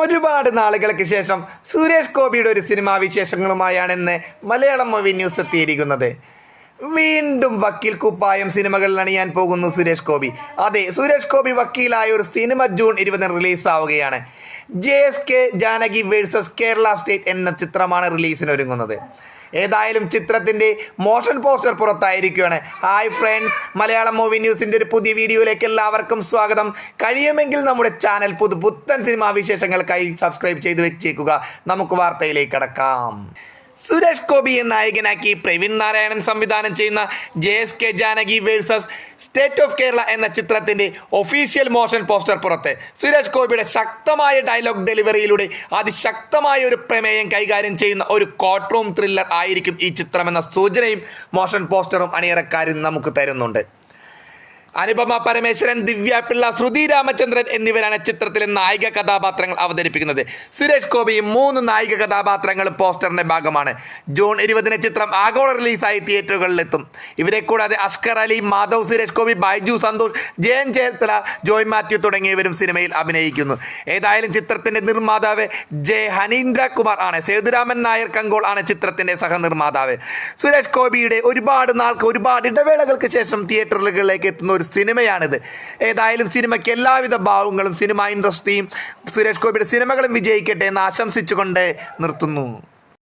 ഒരുപാട് നാളുകൾക്ക് ശേഷം സുരേഷ് ഗോപിയുടെ ഒരു സിനിമാ വിശേഷങ്ങളുമായാണ് ഇന്ന് മലയാളം മൂവി ന്യൂസ് എത്തിയിരിക്കുന്നത്. വീണ്ടും വക്കീൽ കുപ്പായം സിനിമകളിൽ അണിയാൻ പോകുന്നു സുരേഷ് ഗോപി. അതെ സുരേഷ് ഗോപി വക്കീലായ ഒരു സിനിമ ജൂൺ ഇരുപതിന് റിലീസ് ആവുകയാണ് J S K Janaki versus Kerala state എന്ന ചിത്രമാണ് റിലീസിന് ഒരുങ്ങുന്നത് ഏതായാലും ചിത്രത്തിന്റെ മോഷൻ പോസ്റ്റർ പുറത്തായിരിക്കുകയാണ്. ഹായ് ഫ്രണ്ട്സ് മലയാളം മൂവി ന്യൂസിന്റെ ഒരു പുതിയ വീഡിയോയിലേക്ക് എല്ലാവർക്കും സ്വാഗതം. കഴിയുമെങ്കിൽ നമ്മുടെ ചാനൽ പുതു പുത്തൻ സിനിമാ വിശേഷങ്ങൾക്കായി സബ്സ്ക്രൈബ് ചെയ്ത് വെച്ചേക്കുക. നമുക്ക് വാർത്തയിലേക്ക് കടക്കാം. സുരേഷ് ഗോപിയെ നായകനാക്കി പ്രവീൺ നാരായണൻ സംവിധാനം ചെയ്യുന്ന J S K Janaki versus state of Kerala എന്ന ചിത്രത്തിന്റെ ഒഫീഷ്യൽ മോഷൻ പോസ്റ്റർ പുറത്ത്. സുരേഷ് ഗോപിയുടെ ശക്തമായ ഡയലോഗ് ഡെലിവറിയിലൂടെ അതിശക്തമായ ഒരു പ്രമേയം കൈകാര്യം ചെയ്യുന്ന ഒരു കോർട്ട് റൂം ത്രില്ലർ ആയിരിക്കും ഈ ചിത്രമെന്ന സൂചനയും മോഷൻ പോസ്റ്ററും അണിയറക്കാരും നമുക്ക് തരുന്നുണ്ട്. അനുപമ പരമേശ്വരൻ ദിവ്യ പിള്ള ശ്രുതി രാമചന്ദ്രൻ എന്നിവരാണ് ചിത്രത്തിലെ നായിക കഥാപാത്രങ്ങൾ അവതരിപ്പിക്കുന്നത്. സുരേഷ് ഗോപിയും മൂന്ന് നായിക കഥാപാത്രങ്ങളും പോസ്റ്ററിന്റെ ഭാഗമാണ്. ജൂൺ ഇരുപതിന് ചിത്രം ആഗോള റിലീസായി തിയേറ്ററുകളിലെത്തും. ഇവരെ കൂടാതെ അഷ്കർ അലി മാധവ് സുരേഷ് ഗോപി ബൈജു സന്തോഷ് ജയൻ ചേർത്തല ജോയ് മാത്യു തുടങ്ങിയവരും സിനിമയിൽ അഭിനയിക്കുന്നു. ഏതായാലും ചിത്രത്തിന്റെ നിർമ്മാതാവ് ജെ ഹനീന്ദ്ര കുമാർ ആണ്. സേതുരാമൻ നായർ കങ്കോൾ ആണ് ചിത്രത്തിന്റെ സഹനിർമ്മാതാവ്. സുരേഷ് ഗോപിയുടെ ഒരുപാട് നാൾക്ക് ഒരുപാട് ഇടവേളകൾക്ക് ശേഷം തിയേറ്ററുകളിലേക്ക് എത്തുന്ന ഒരു സിനിമയാണിത്. ഏതായാലും സിനിമയ്ക്ക് എല്ലാവിധ ഭാവങ്ങളും സിനിമ ഇൻഡസ്ട്രിയും സുരേഷ് ഗോപിയുടെ സിനിമകളും വിജയിക്കട്ടെ എന്ന് ആശംസിച്ചുകൊണ്ട് നിർത്തുന്നു.